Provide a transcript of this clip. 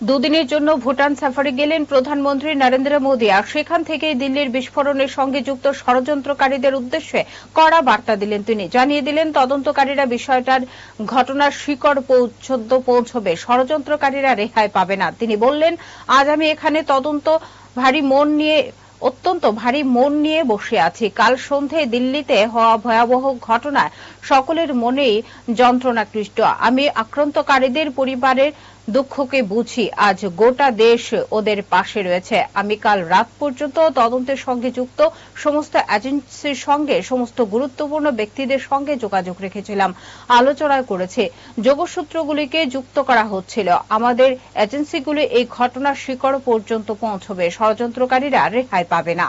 দুদিনের জন্য ভুটান সাফারি গেলেন প্রধানমন্ত্রী নরেন্দ্র মোদী, আর সেখান থেকেই দিল্লির বিস্ফোরণের সঙ্গে যুক্ত ষড়যন্ত্রকারীদের উদ্দেশ্যে কড়া বার্তা দিলেন তিনি। জানিয়ে দিলেন, তদন্তকারীরা বিষয়টার ঘটনার শিকড় পৌঁছদ্য পৌঁছবে, ষড়যন্ত্রকারীরা রেহাই পাবে না। তিনি বললেন, আজ আমি এখানে তদন্ত ভারী মন নিয়ে অত্যন্ত ভারী মন নিয়ে বসে আছি। কাল সন্ধে দিল্লিতে হওয়া ভয়াবহ ঘটনায় সকলের মনেই যন্ত্রণাকৃষ্ট। আমি আক্রান্তকারীদের পরিবারের দুঃখকে বুঝি। আজ গোটা দেশ ওদের পাশে রয়েছে। আমি কাল রাত পর্যন্ত তদন্তের সঙ্গে যুক্ত, সমস্ত এজেন্সির সঙ্গে, সমস্ত গুরুত্বপূর্ণ ব্যক্তিদের সঙ্গে যোগাযোগ রেখেছিলাম। আলোচনা করেছে। যোগসূত্রগুলিকে যুক্ত করা হচ্ছিল। আমাদের এজেন্সিগুলি এই ঘটনার শিকড় পর্যন্ত পৌঁছবে। ষড়যন্ত্রকারীরা রেহাই পাবে না।